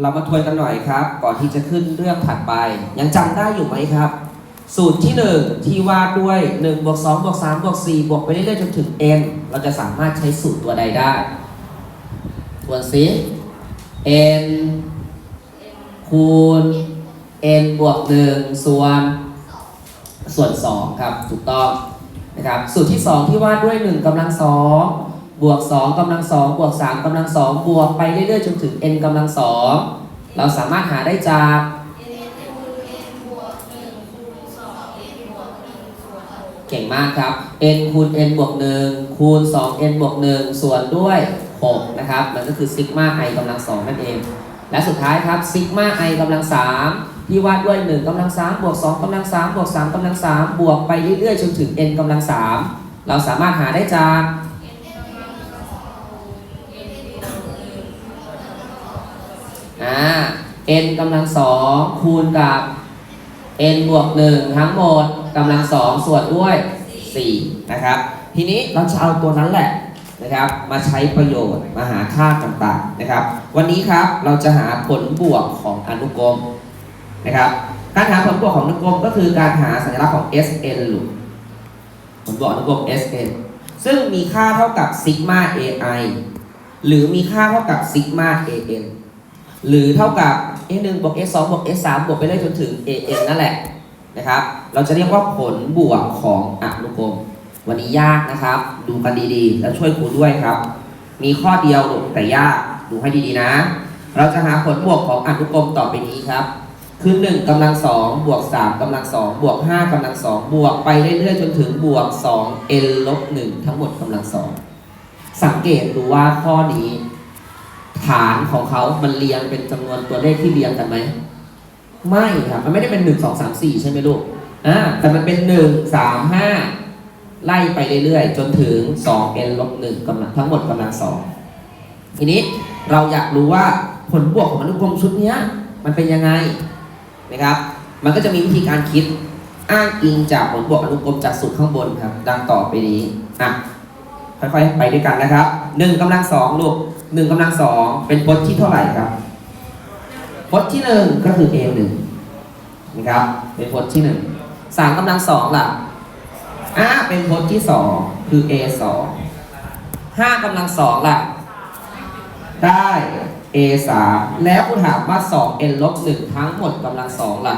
เรามาทวนกันหน่อยครับ ก่อนที่จะขึ้นเรื่องถัดไป ยังจำได้อยู่ไหมครับ สูตรที่ 1 ที่ว่าด้วย1บวก2บวก3บวก4บวกไปเรื่อยๆจนถึง n เราจะสามารถใช้สูตรตัวใดได้ทวนซิ n คูณ n บวก1ส่วนส่วน 2 ครับ ถูกต้องนะครับ สูตรที่ 2 ที่ว่าด้วย 1กำลัง2 บวก2กำลัง2บวก3กำลัง2บวกไปเรื่อยๆจนถึง n กำลัง2เราสามารถหาได้จาก เก่งมากครับ n คูณ n บวก1คูณ 2n บวก1ส่วนด้วย6นะครับ มันก็คือซิกมา i กำลัง2นั่นเอง และสุดท้ายครับซิกมา i กำลัง3ที่วาดด้วย1กำลัง3บวก2กำลัง3บวก3กำลัง3บวกไปเรื่อยๆจนถึง n กำลัง3เราสามารถหาได้จาก n กำลัง2คูณกับ n บวก1ทั้งหมดกำลัง2ส่วนด้วย 4 นะครับ ทีนี้เราจะเอาตัวนั้นแหละนะครับ มาใช้ประโยชน์มาหาค่าต่างๆนะครับ วันนี้ครับเราจะหาผลบวกของอนุกรมนะครับ การหาผลบวกของอนุกรมก็คือการหาสัญลักษณ์ของ Sn หลุมผลบวกอนุกรม Sn ซึ่งมีค่าเท่ากับซิกมา ai หรือมีค่าเท่ากับซิกมา an หรือเท่ากับ a 1บวก a 2บวก a 3บวกไปเรื่อยจนถึง an นั่นแหละนะครับ เราจะเรียกว่าผลบวกของอนุกรม วันนี้ยากนะครับ ดูกันดีๆ แล้วช่วยครูด้วยครับ มีข้อเดียวแต่ยากดูให้ดีๆนะ เราจะหาผลบวกของอนุกรมต่อไปนี้ครับ คือ 1กำลัง2บวก3กำลัง2บวก5กำลัง2บวกไปเรื่อยๆจนถึงบวก2 n ลบ1ทั้งหมดกำลัง2สังเกตดูว่าข้อนี้ ฐานของเขามันเรียงเป็นจำนวนตัวเลขที่เรียงกันไหม ไม่ครับ มันไม่ได้เป็น1 2 3 4ใช่ไหมลูกอ่าแต่มันเป็น1 3 5ไล่ไปเรื่อยๆ จนถึง 2n ลบ1กำลังทั้งหมดกำลัง2ทีนี้เราอยากรู้ว่าผลบวกของอนุกรมชุดนี้มันเป็นยังไงนะครับ มันก็จะมีวิธีการคิดอ้างอิงจากผลบวกอนุกรมจากสูตรข้างบนครับ ดังต่อไปนี้อะค่อยๆ ไปด้วยกันนะครับหนึ่งกำลังสองลูก หนึ่งกำลังสองเป็นพจน์ที่เท่าไหร่ครับพจน์ที่หนึ่งก็คือ a หนึ่งนะครับเป็นพจน์ที่หนึ่งสามกำลังสองล่ะอ่าเป็นพจน์ที่สองคือ a สองห้ากำลังสองล่ะ ได้ a สามแล้วคุณถามว่าสอง n ลบหนึ่งทั้งหมดกำลังสองล่ะ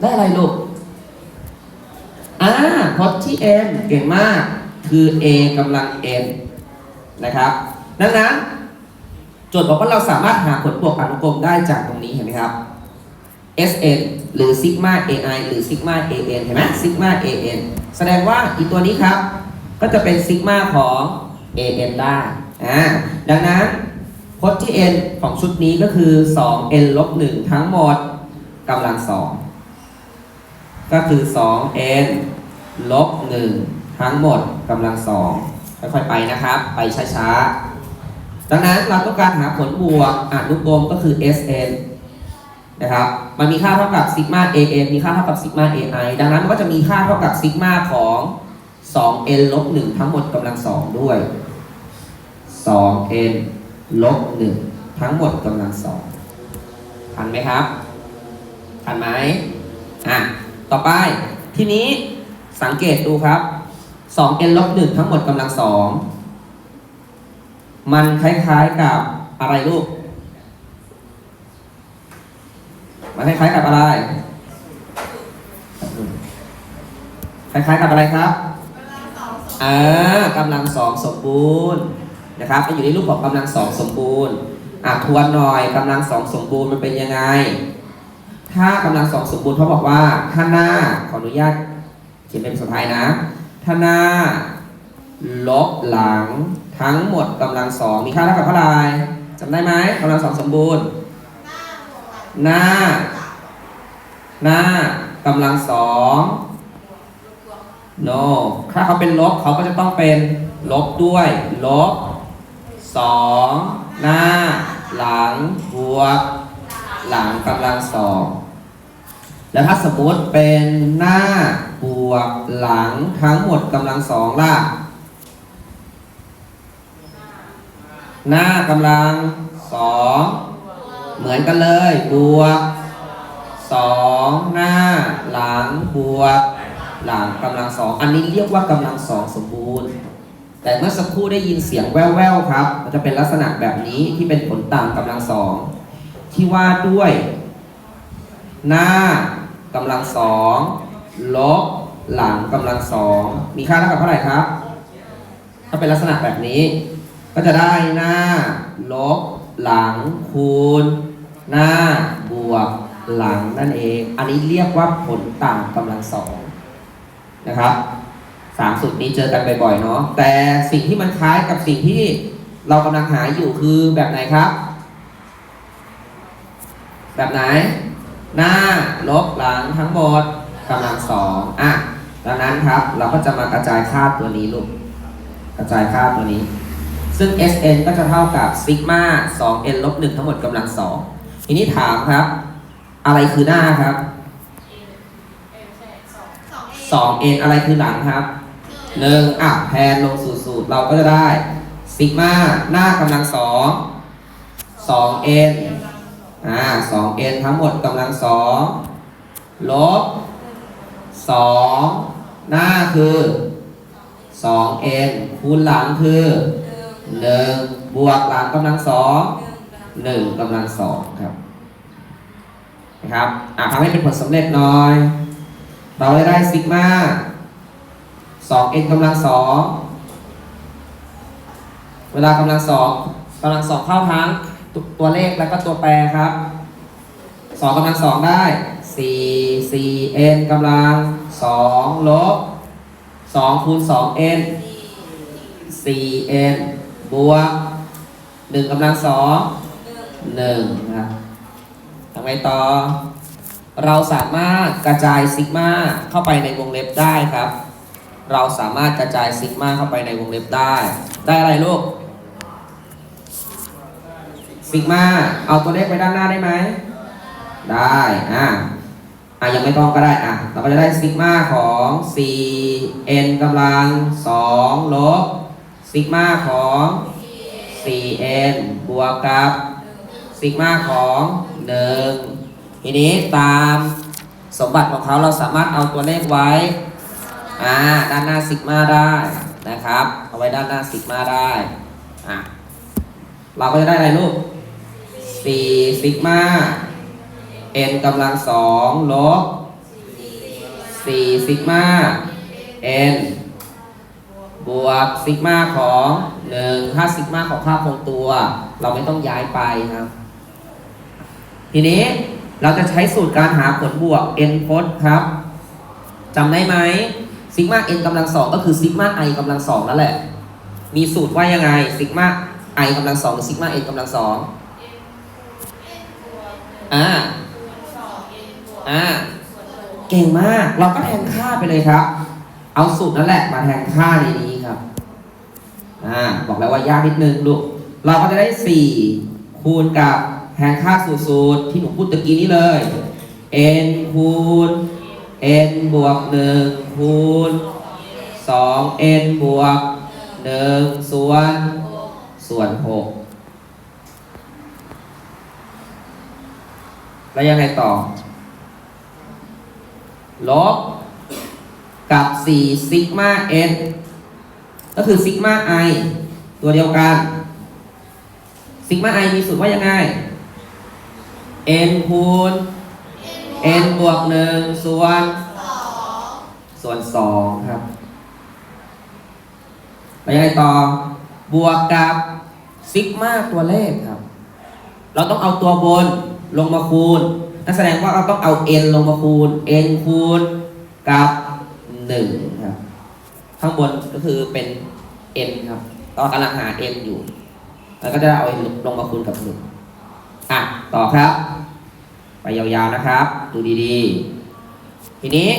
ได้อะไรลูก อ่าพจน์ที่ n เก่งมาก คือ a กำลัง n นะครับ ดังนั้นโจทย์บอกว่าเราสามารถหาผลบวกอนุกรมได้จากตรงนี้เห็นไหมครับ Sn หรือซิกมา ai หรือซิกมา an เห็นไหมซิกมา an แสดงว่าอีกตัวนี้ครับ ก็จะเป็นซิกมาของ an ได้อ่าดังนั้นพจน์ที่ n ของชุดนี้ก็คือ 2n ลบ1ทั้งหมดกำลัง 2 ก็คือ 2n ลบ1ทั้งหมดกำลัง2ค่อยๆไปนะครับ ไปช้าๆ ดังนั้นเราต้องการหาผลบวกอนุกรมก็คือ Sn นะครับ มันมีค่าเท่ากับซิกมา an มีค่าเท่ากับซิกมา ai ดังนั้นมันก็จะมีค่าเท่ากับซิกมาของ 2n ลบ1ทั้งหมดกำลัง2ด้วย 2n ลบ1ทั้งหมดกำลัง2ทันไหมครับ ทันไหมอะ ต่อไป ทีนี้ สังเกตดูครับ 2n ลบ1ทั้งหมดกำลัง2มันคล้ายๆกับอะไรลูก มันคล้ายๆกับอะไร คล้ายๆกับอะไรครับอ่ากำลังสองสมบูรณ์นะครับมันอยู่ในรูปของกำลังสองสมบูรณ์อะทวนหน่อยกำลังสองสมบูรณ์มันเป็นยังไง ถ้ากำลังสองสมบูรณ์เขาบอกว่าถ้างหน้าขออนุญาต ขียนเป็นภาษาไทยนะถ้านาลบหลังทั้งหมดกำลังสองมีค่าเท่ากับเท่าไหร่จำได้ไหมกำลังสองสมบูรณ์ หน้า หน้ากำลังสองโน no. ถ้าเขาเป็นลบเขาก็จะต้องเป็นลบด้วย ลบสองหน้า หลังบวก หลังกำลังสอง แล้วถ้าสมมติเป็นหน้าบวกหลังทั้งหมดกำลังสองล่ะ หน้ากำลังสองเหมือนกันเลย บวกสองหน้าหลังบวก หลังกำลังสองอันนี้เรียกว่ากำลังสองสมบูรณ์ แต่เมื่อสักครู่ได้ยินเสียงแว่วๆครับ มันจะเป็นลักษณะแบบนี้ที่เป็นผลต่างกำลังสองที่ว่าด้วยหน้า กำลังสองลบหลังกำลังสองมีค่าเท่ากับเท่าไหร่ครับ ถ้าเป็นลักษณะแบบนี้ ก็จะได้หน้าลบหลังคูณ หน้าบวกหลังนั่นเอง อันนี้เรียกว่าผลต่างกำลังสองนะครับสามสูตรนี้เจอกันบ่อยๆเนาะแต่สิ่งที่มันคล้ายกับสิ่งที่เรากำลังหาอยู่คือแบบไหนครับ แบบไหน หน้าลบหลังทั้งหมดกำลังสองอะดังนั้นครับเราก็จะมากระจายค่าตัวนี้ลูกกระจายค่าตัวนี้ ซึ่ง Sn ก็จะเท่ากับซิกมา 2n ลบ1ทั้งหมดกำลัง2ทีนี้ถามครับ อะไรคือหน้าครับ 2n อะไรคือหลังครับหนึ่งอะแทนลงสู่สูตรเราก็จะได้ซิกมาหน้ากำลัง2 2n อ่ อ่า 2n ทั้งหมดกำลัง2ลบ2หน้าคือ 2n คูณหลังคือ1บวกหลังกำลัง2 1กำลัง2ครับนะครับอะทำให้เป็นผลสำเร็จหน่อย เราจะได้ซิกมา 2n กำลัง2เวลากำลัง2กำลัง2เข้าทั้ง ตัวตัวเลขแล้วก็ตัวแปรครับ2กำลัง2ได้4 4n กำลัง2ลบ2คูณ 2n 4n บวก1กำลัง2 1นะครับทำไงต่อ เราสามารถกระจายซิกมาเข้าไปในวงเล็บได้ครับ เราสามารถกระจายซิกมาเข้าไปในวงเล็บได้ ได้อะไรลูก ซิกมาเอาตัวเลขไปด้านหน้าได้ไหม ได้อะอะยังไม่ต้องก็ได้อะเราก็จะได้ซิกมาของ 4n กำลัง 2 ลบซิกมาของ 4n บวกกับซิกมาของ 1 ทีนี้ตามสมบัติของเขาเราสามารถเอาตัวเลขไว้อ่าด้านหน้าซิกมาได้นะครับ เอาไว้ด้านหน้าซิกมาได้อะเราก็จะได้อะไรลูก 4ซิกมา n กำลังสองลบ4ซิกมา n บวกซิกมาของ1ถ้าซิกมาของค่าคงตัว เราไม่ต้องย้ายไปครับ ทีนี้เราจะใช้สูตรการหาผลบวก n พจน์ครับจำได้ไหมซิกมา n กำลังสองก็คือซิกมา i กำลังสองนั่นแหละ มีสูตรว่ายังไงซิกมา i กำลังสองหรือซิกมา n กำลังสอง อ่า อ่า เก่งมาก เราก็แทนค่าไปเลยครับ เอาสูตรนั่นแหละมาแทนค่าในนี้ครับ อ่า บอกแล้วว่ายากนิดนึงลูก เราก็จะได้ 4 คูณกับแทนค่าสูตรสูตรที่หนูพูดตะกี้นี้เลย n คูณ n บวก 1 คูณ 2n บวก 1 ส่วน ส่วน 6 แล้วยังไงต่อ ลบ กับ 4 ซิกมา n ก็คือซิกมา i ตัวเดียวกัน ซิกมา i มีสูตรว่ายังไง n คูณ n บวก 1 ส่วน ส่วน 2 ครับ แล้วยังไงต่อ บวกกับซิกมาตัวเลขครับ เราต้องเอาตัวบน ลงมาคูณนั่นแสดงว่าเราต้องเอา n ลงมาคูณ n คูณกับ1ครับ ข้างบนก็คือเป็น n ครับเรากำลังหา n อยู่ แล้วก็จะเอา n ลงมาคูณกับ1อะ ต่อครับ ไปยาวๆนะครับ ดูดีๆ ทีนี้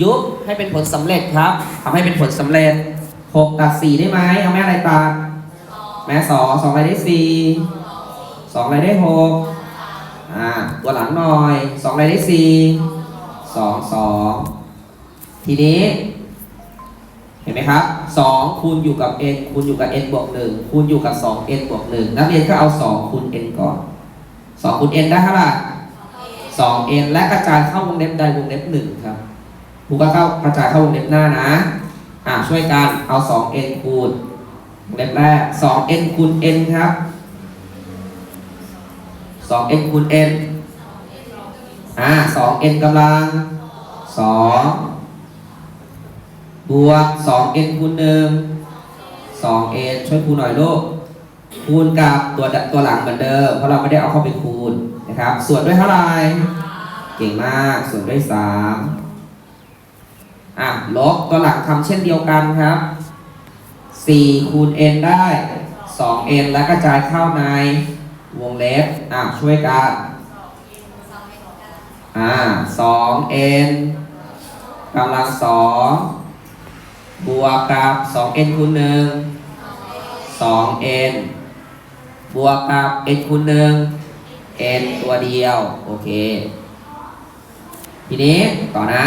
ยุบให้เป็นผลสำเร็จครับทำให้เป็นผลสำเร็จ6ตัด4ได้ไหมเอาแม่อะไรตัดแม่สองสองอะไรได้สี่ องอะไรได้หกอ่าตัวหลังหน่อยสองอะไรได้สี่สองสองทีนี้แทห็นไหมครับ2คูณอยู่กับ n คูณอยู่กับ n บวก1คูณอยู่กับ 2n บวก1นักเรียนก็เอา2คูณ n ก่อน2คูณ n ได้เท่าไหร่ 2n และกระจายเข้าวงเล็บใดวงเล็บ1ครับครูก็เข้ากระจายเข้าวงเล็บหน้านะอ่าช่วยกันเอา 2n คูณวงเล็บแรก 2n คูณ n ครับ 2n คูณ n อ่า 2n กำลัง 2 บวก 2n คูณ 1 2n ช่วยครูหน่อยลูก คูณกับตัวตัวหลังเหมือนเดิม เพราะเราไม่ได้เอาเข้าไปคูณนะครับ ส่วนด้วยเท่าไหร่ เก่งมาก ส่วนด้วย 3 อะ ลบตัวหลังทำเช่นเดียวกันครับ 4 คูณ n ได้ 2n แล้วกระจายเข้าใน วงเล็บ อะ ช่วยกัน อ่า 2n กำลัง2บวกกับ 2n คูณ1 2n บวกกับ n คูณ1 n ตัวเดียว โอเค ทีนี้ต่อนะ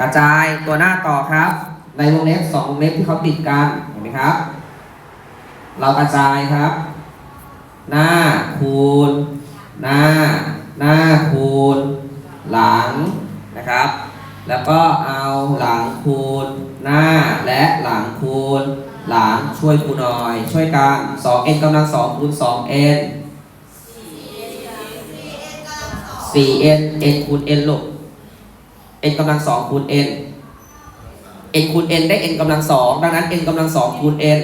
กระจายตัวหน้าต่อครับ ในวงเล็บสองวงเล็บที่เขาติดกัน เห็นไหมครับ เรากระจายครับ หน้า คูณ หน้า หน้าคูณ หลังนะครับ แล้วก็เอาหลังคูณ หน้าและหลังคูณ หลังช่วยคูณหน่อย ช่วยกัน 2n กำลัง2คูณ 2n 4n n คูณ n ลูก n กำลัง2คูณ n n คูณ n ได้ n กำลัง2ดังนั้น n กำลัง2คูณ n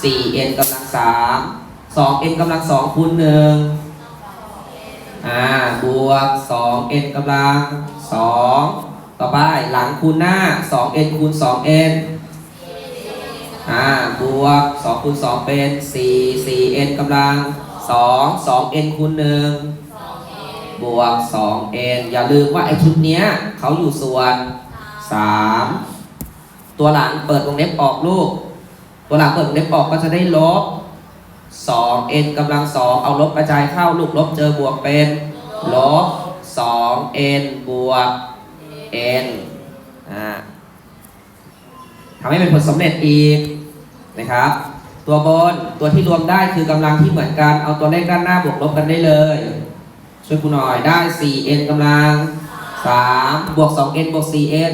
4n กำลัง3 2n กำลัง2คูณ1อ่าบวก 2n กำลัง 2 ต่อไปหลังคูณหน้า 2n คูณ 2n อ่าบวก 2 คูณ 2 เป็น 4 4n กำลัง 2 2n คูณ 1 บวก 2n อย่าลืมว่าไอชุดเนี้ยเขาอยู่ส่วน 3 ตัวหลังเปิดวงเล็บออกลูก ตัวหลังเปิดวงเล็บออกก็จะได้ลบ 2n กำลัง 2 เอาลบกระจายเข้าลูกลบเจอบวกเป็นลบ 2n บวก n อ่าทำให้เป็นผลสำเร็จอีกนะครับ ตัวบนตัวที่รวมได้คือกำลังที่เหมือนกัน เอาตัวเลขด้านหน้าบวกลบกันได้เลย ช่วยกูหน่อยได้ 4n กำลัง 3 บวก 2n บวก 4n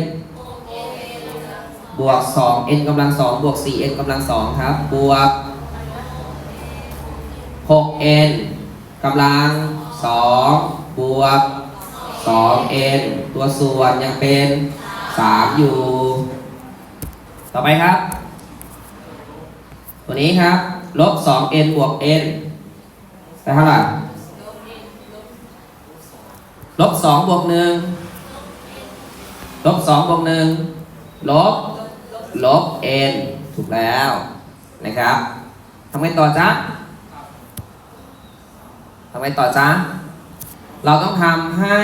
บวก 2n กำลัง 2 บวก 4n กำลัง 2 ครับ บวก 6n กำลัง 2 บวก 2n ตัวส่วนยังเป็น 3 อยู่ ต่อไปครับ ตัวนี้ครับ ลบ 2n บวก n ได้เท่าไหร่ลบสองบวกหนึ่งลบสองบวกหนึ่งลบ ลบ n ถูกแล้วนะครับทำไงต่อจ๊ะำไงต่อจ๊ะเราต้องทำให้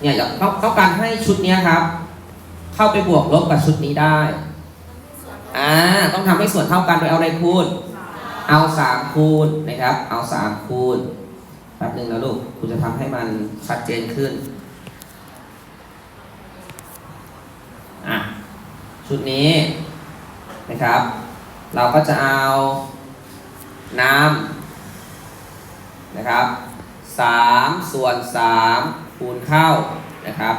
เนี่ยอยากต้องต้องการให้ชุดนี้ครับ เข้าไปบวกลบกับชุดนี้ได้อ่าต้องทำให้ส่วนเท่ากันโดยเอาอะไรคูณเอาสามคูณนะครับ เอาสามคูณแป๊บหนึ่งนะลูกคุณจะทำให้มันชัดเจนขึ้นอะชุดนี้นะครับ เราก็จะเอาน้ำ นะครับสามส่วนสามคูณเข้านะครับ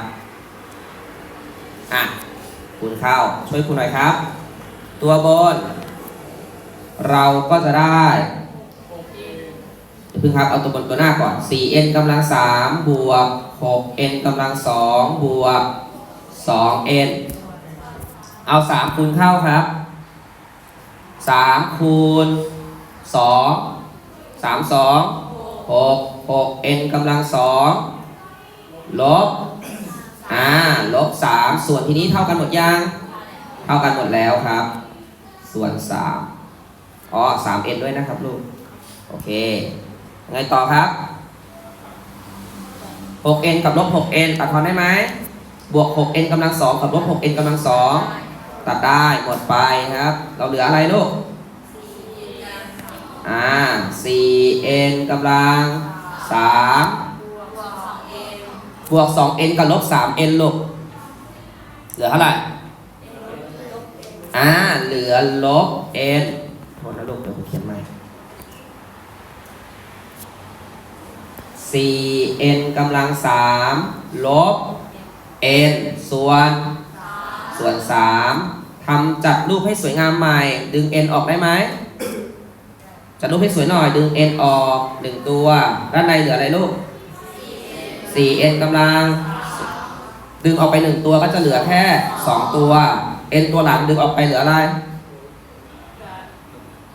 อะคูณเข้าช่วยคุณหน่อยครับ ตัวบน เราก็จะได้เพิ่งครับเอาตัวบนตัวหน้าก่อน 4n กำลัง 3 บวก 6n กำลัง 2 บวก 2n เอา 3 คูณเข้าครับ 3 คูณ 2 3 2 6 6n กำลัง2ลบอ่าลบ3ส่วนทีนี้เท่ากันหมดยัง เท่ากันหมดแล้วครับ ส่วน3อ๋อ 3n ด้วยนะครับลูก โอเคไงต่อครับ 6n กับลบ 6n ตัดทอนได้ไหมบวก 6n กำลัง2กับลบ 6n กำลัง2ตัดได้หมดไปครับ เราเหลืออะไรลูก อ่า 4n กำลัง3บวก 2n กับลบ 3n ลูกเหลือเท่าไหร่อ่าเหลือลบ n โทษนะลูกเดี๋ยวผมเขียนใหม่ 4n กำลังสามลบ n ส่วนส่วน3ทำจัดรูปให้สวยงามใหม่ ดึง n ออกได้ไหม จัดรูปให้สวยหน่อย ดึง n ออกหนึ่งตัว ด้านในเหลืออะไรลูก 4n กำลัง ดึงออกไปหนึ่งตัวก็จะเหลือแค่2ตัว n ตัวหลังดึงออกไปเหลืออะไร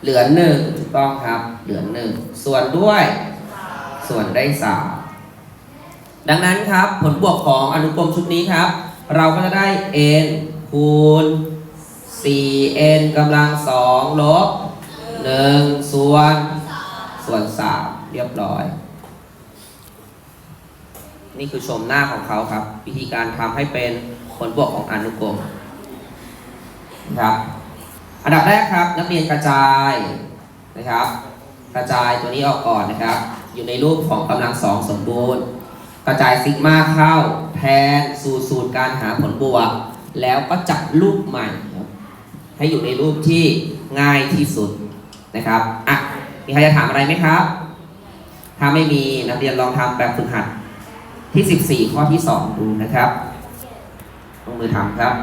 เหลือหนึ่งถูกต้องครับ เหลือหนึ่ง ส่วนด้วย ส่วนได้สามดังนั้นครับ ผลบวกของอนุกรมชุดนี้ครับ เราก็จะได้ n คูณ 4n กำลังสองลบ หนึ่งส่วนส่วนสามเรียบร้อย นี่คือชมหน้าของเขาครับ วิธีการทำให้เป็นผลบวกของอนุกรมนะครับอันดับแรกครับ นักเรียนกระจายนะครับ กระจายตัวนี้ออกก่อนนะครับ อยู่ในรูปของกำลังสองสมบูรณ์ กระจายซิกมาเข้าแทนสู่สูตรการหาผลบวก แล้วก็จับรูปใหม่ ให้อยู่ในรูปที่ง่ายที่สุด นะครับอะมีใครจะถามอะไรไหมครับ ถ้าไม่มีนักเรียนลองทำแบบฝึกหัดที่ 14 ข้อที่ 2 ดูนะครับลงมือทำครับ